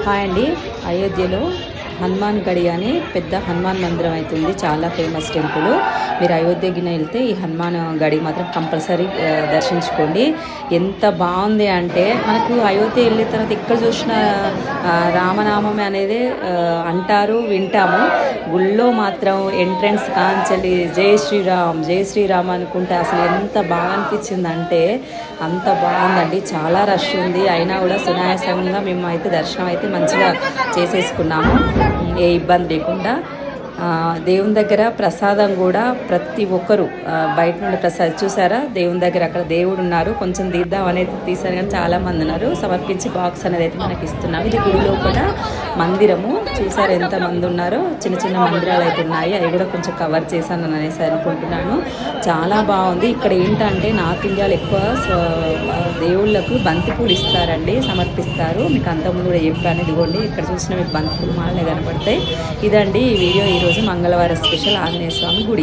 Hi అండి. అయోధ్యలో హనుమాన్ గడి అని పెద్ద హనుమాన్ మందిరం అవుతుంది చాలా ఫేమస్ టెంపుల్. మీరు అయోధ్యకి వెళ్తే ఈ హనుమాన్ గడి మాత్రం కంపల్సరీ దర్శించుకోండి. ఎంత బాగుంది అంటే మనకు అయోధ్య వెళ్ళిన తర్వాత ఎక్కడ చూసిన రామనామం అనేది అంటారు వింటాము. గుళ్ళో మాత్రం ఎంట్రన్స్ కాంచలి జై శ్రీరామ్ జై శ్రీరామ్ అనుకుంటే అసలు ఎంత బాగా అనిపించిందంటే అంత బాగుందండి. చాలా రష్ ఉంది. అయినా కూడా సునాయాసంగా మేము అయితే దర్శనం అయితే మంచిగా చేసేసుకున్నాము. ఏ ఇబ్బంది లేకుండా. దేవుని దగ్గర ప్రసాదం కూడా ప్రతి ఒక్కరు బయట నుండి ప్రసాదం చూసారా? దేవుని దగ్గర అక్కడ దేవుడు ఉన్నారు. కొంచెం తీద్దాం అనేది తీసారు కానీ చాలామంది ఉన్నారు. సమర్పించి బాక్స్ అనేది అయితే మనకి ఇస్తున్నాం. ఇది గుడి లోపల మందిరము. చూసారు ఎంత మంది ఉన్నారో? చిన్న చిన్న మందిరాలు అయితే ఉన్నాయి. అవి కూడా కొంచెం కవర్ చేశాను అనేసి అనుకుంటున్నాను. చాలా బాగుంది. ఇక్కడ ఏంటంటే నార్త్ ఇండియాలో ఎక్కువ దేవుళ్ళకు బంతిపూలు ఇస్తారండి సమర్పిస్తారు. మీకు అంతకుముందు కూడా చెప్పాను ఇదిగోండి ఇక్కడ చూసిన మీకు బంతిపూలు మాలనే కనపడతాయి. ఇదండి ఈ వీడియో. ఈరోజు మంగళవారం స్పెషల్ ఆంజనేయ స్వామి గుడి.